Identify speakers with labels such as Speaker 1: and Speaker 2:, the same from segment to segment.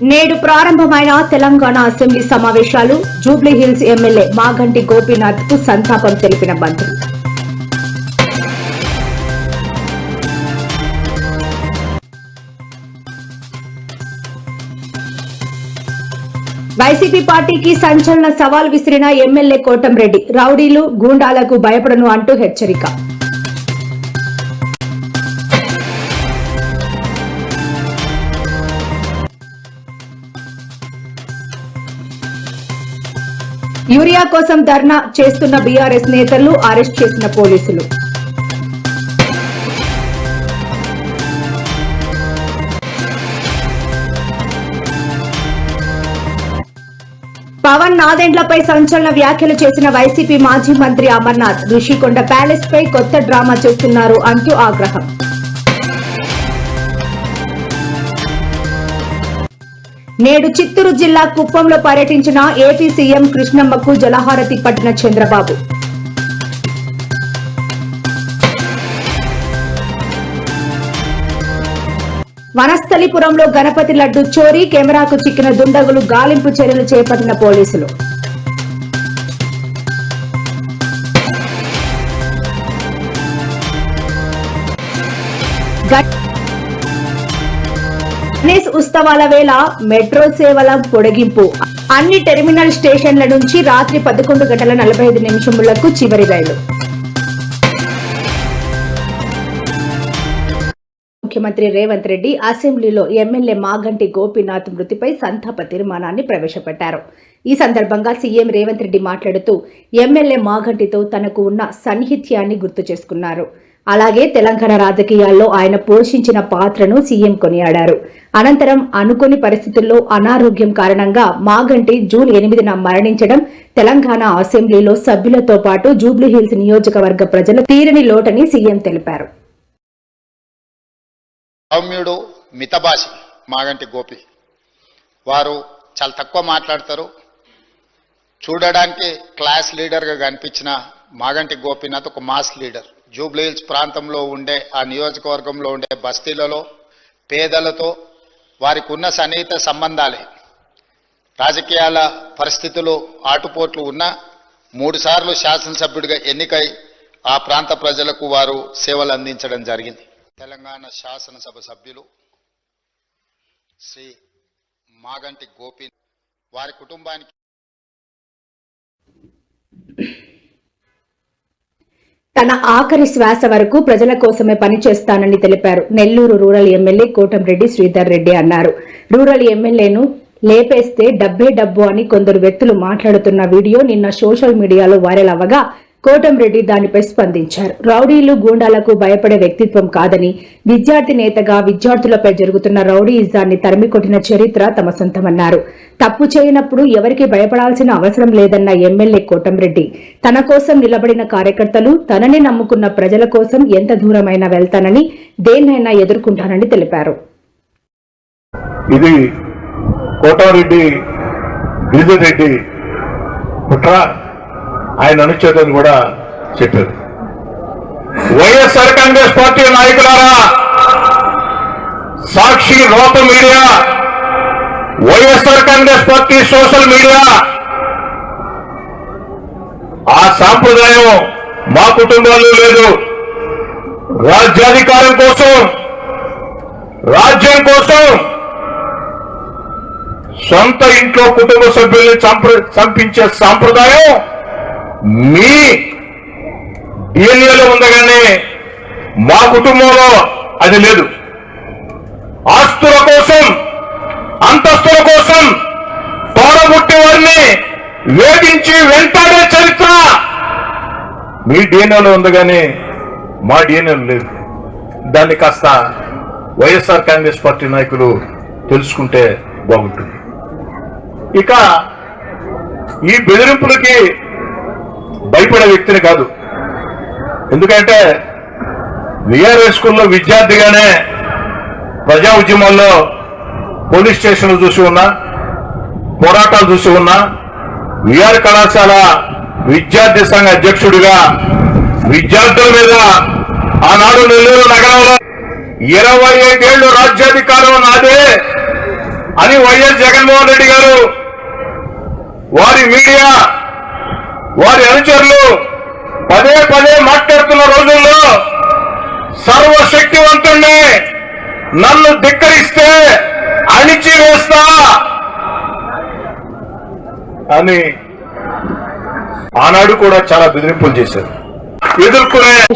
Speaker 1: నేడు ప్రారంభమైన తెలంగాణ అసెంబ్లీ సమావేశాలు జూబ్లీహిల్స్ ఎమ్మెల్యే మాగంటి గోపీనాథ్కు సంతాపం తెలిపిన మంత్రి. వైసీపీ పార్టీకి సంచలన సవాల్ విసిరిన ఎమ్మెల్యే కోటంరెడ్డి రౌడీలు గూండాలకు భయపడను అంటూ హెచ్చరిక. యూరియా కోసం ధర్నా చేస్తున్న బీఆర్ఎస్ నేతలు అరెస్ట్ చేసిన పోలీసులు. పవన్ నాదెండ్లపై సంచలన వ్యాఖ్యలు చేసిన వైసీపీ మాజీ మంత్రి అమర్నాథ్ ఋషికొండ ప్యాలెస్ పై కొత్త డ్రామా చేస్తున్నారు అంటూ ఆగ్రహం. నేడు చిత్తూరు జిల్లా కుప్పంలో పర్యటించిన ఏపీ సీఎం కృష్ణమ్మకు జలహారతి పట్టిన చంద్రబాబు. వనస్థలిపురంలో గణపతి లడ్డు చోరీ కెమెరాకు చిక్కిన దుండగులు గాలింపు చర్యలు చేపట్టిన పోలీసులు. గట్ గణేష్ ఉత్సవాల వేళ మెట్రో సేవల పొడిగింపు. అన్ని టెర్మినల్ స్టేషన్ల నుంచి రాత్రి పదకొండు గంటల నలభై ఐదు నిమిషములకు చివరి రైలు. ముఖ్యమంత్రి రేవంత్ రెడ్డి అసెంబ్లీలో ఎమ్మెల్యే మాగంటి గోపీనాథ్ మృతిపై సంతాప తీర్మానాన్ని ప్రవేశపెట్టారు. ఈ సందర్భంగా సీఎం రేవంత్ రెడ్డి మాట్లాడుతూ ఎమ్మెల్యే మాగంటితో తనకు ఉన్న సన్నిహిత్యాన్ని గుర్తు చేసుకున్నారు. అలాగే తెలంగాణ రాజకీయాల్లో ఆయన పోషించిన పాత్రను సీఎం కొనియాడారు. అనంతరం అనుకోని పరిస్థితుల్లో అనారోగ్యం కారణంగా మాగంటి జూన్ ఎనిమిదిన మరణించడం తెలంగాణ అసెంబ్లీలో సభ్యులతో పాటు జూబ్లీహిల్స్ నియోజకవర్గ ప్రజల తీరని లోటని సీఎం తెలిపారు.
Speaker 2: సౌమ్యుడు మితభాషి మాగంటి గోపి. వారు చాలా తక్కువ మాట్లాడతారు. చూడడానికి క్లాస్ లీడర్గా కనిపించిన మాగంటి గోపీనాథ్ ఒక మాస్ లీడర్. జూబ్లీహిల్స్ ప్రాంతంలో ఉండే ఆ నియోజకవర్గంలో ఉండే బస్తీలలో పేదలతో వారికి ఉన్న సన్నిహిత సంబంధాలే. రాజకీయాల పరిస్థితులు ఆటుపోట్లు ఉన్నా మూడుసార్లు శాసనసభ్యుడిగా ఎన్నికై ఆ ప్రాంత ప్రజలకు వారు సేవలు అందించడం జరిగింది. తెలంగాణ శాసనసభ సభ్యులు శ్రీ మాగంటి గోపి వారి కుటుంబానికి
Speaker 1: తన ఆఖరి శ్వాస వరకు ప్రజల కోసమే పనిచేస్తానని తెలిపారు. నెల్లూరు రూరల్ ఎమ్మెల్యే కోటంరెడ్డి శ్రీధర్ రెడ్డి అన్నారు. రూరల్ ఎమ్మెల్యేను లేపేస్తే డబ్బే డబ్బు అని కొందరు వ్యక్తులు మాట్లాడుతున్న వీడియో నిన్న సోషల్ మీడియాలో వైరల్ అవ్వగా కోటంరెడ్డి దానిపై స్పందించారు. రౌడీలు గూండాలకు భయపడే వ్యక్తిత్వం కాదని విద్యార్థి నేతగా విద్యార్థులపై జరుగుతున్న రౌడీయిజాన్ని తరిమికొట్టిన చరిత్ర తమ సొంతమన్నారు. తప్పు చేయనప్పుడు ఎవరికి భయపడాల్సిన అవసరం లేదన్న ఎమ్మెల్యే కోటంరెడ్డి తన కోసం నిలబడిన కార్యకర్తలు తనని నమ్ముకున్న ప్రజల కోసం ఎంత దూరమైనా వెళ్తానని దేన్నైనా ఎదుర్కొంటానని తెలిపారు.
Speaker 3: ఇది కోటారెడ్డి గిరిజన్ రెడ్డి కుట్ర. ఆయన అనుచ్ఛేదం కూడా చెప్పారు. వైఎస్ఆర్ కాంగ్రెస్ పార్టీ నాయకులారా సాక్షి రోత media YSR Congress party social media ఆ సాంప్రదాయం మా కుటుంబాల్లో లేదు. రాజ్యాధికారం కోసం రాజ్యం కోసం సొంత ఇంట్లో కుటుంబ సభ్యుల్ని చంప చంపించే సాంప్రదాయం మీ డిఎన్ఏలో ఉందగానే మా కుటుంబంలో అది లేదు. ఆస్తుల కోసం అంతస్తుల కోసం తోడబుట్టేవారిని వేధించి వెంటాడే చరిత్ర మీ డిఎన్ఏలో ఉంది కానీ మా డిఎన్ఏలో లేదు. దాన్ని కాస్త వైఎస్ఆర్ కాంగ్రెస్ పార్టీ నాయకులు తెలుసుకుంటే బాగుంటుంది. ఇక ఈ బెదిరింపులకి భయపడే వ్యక్తిని కాదు. ఎందుకంటే విఆర్ఎస్ స్కూల్లో విద్యార్థిగానే ప్రజా ఉద్యమాల్లో పోలీస్ స్టేషన్లు చూసి ఉన్నా పోరాటాలు చూసి ఉన్నా విఆర్ కళాశాల విద్యార్థి సంఘ అధ్యక్షుడిగా విద్యార్థుల మీద ఆనాడు నెల్లూరు నగరంలో ఇరవై ఐదేళ్ళు రాజ్యాధికారం నాదే అని వైఎస్ జగన్మోహన్ రెడ్డి గారు వారి మీడియా వారి అనుచరులు పదే పదే మాట్లాడుతున్న రోజుల్లో సర్వశక్తివంతుణ్ణి నన్ను ధిక్కరిస్తే అణిచి వేస్తా అని ఆనాడు కూడా చాలా బెదిరింపులు చేశారు.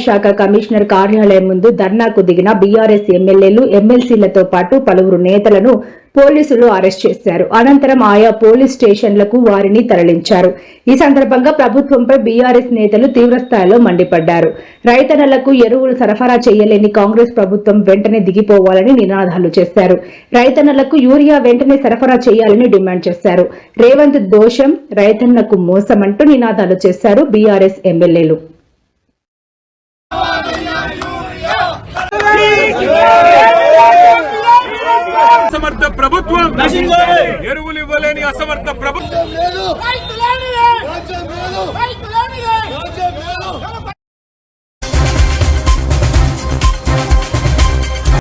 Speaker 1: శాఖ కమిషనర్ కార్యాలయం ముందు ధర్నాకు దిగిన బీఆర్ఎస్ ఎమ్మెల్యేలు ఎమ్మెల్సీలతో పాటు పలువురు నేతలను పోలీసులు అరెస్ట్ చేశారు. అనంతరం ఆయా పోలీస్ స్టేషన్లకు వారిని తరలించారు. ఈ సందర్భంగా ప్రభుత్వంపై బీఆర్ఎస్ నేతలు తీవ్రస్థాయిలో మండిపడ్డారు. రైతన్నలకు ఎరువులు సరఫరా చేయలేని కాంగ్రెస్ ప్రభుత్వం వెంటనే దిగిపోవాలని నినాదాలు చేశారు. రైతన్నలకు యూరియా వెంటనే సరఫరా చేయాలని డిమాండ్ చేశారు. రేవంత్ దోషం రైతన్నకు మోసమంటూ నినాదాలు చేశారు బీఆర్ఎస్ ఎమ్మెల్యేలు.
Speaker 4: అసమర్థ ప్రభుత్వం ఎరువులు ఇవ్వలేని అసమర్థ ప్రభుత్వం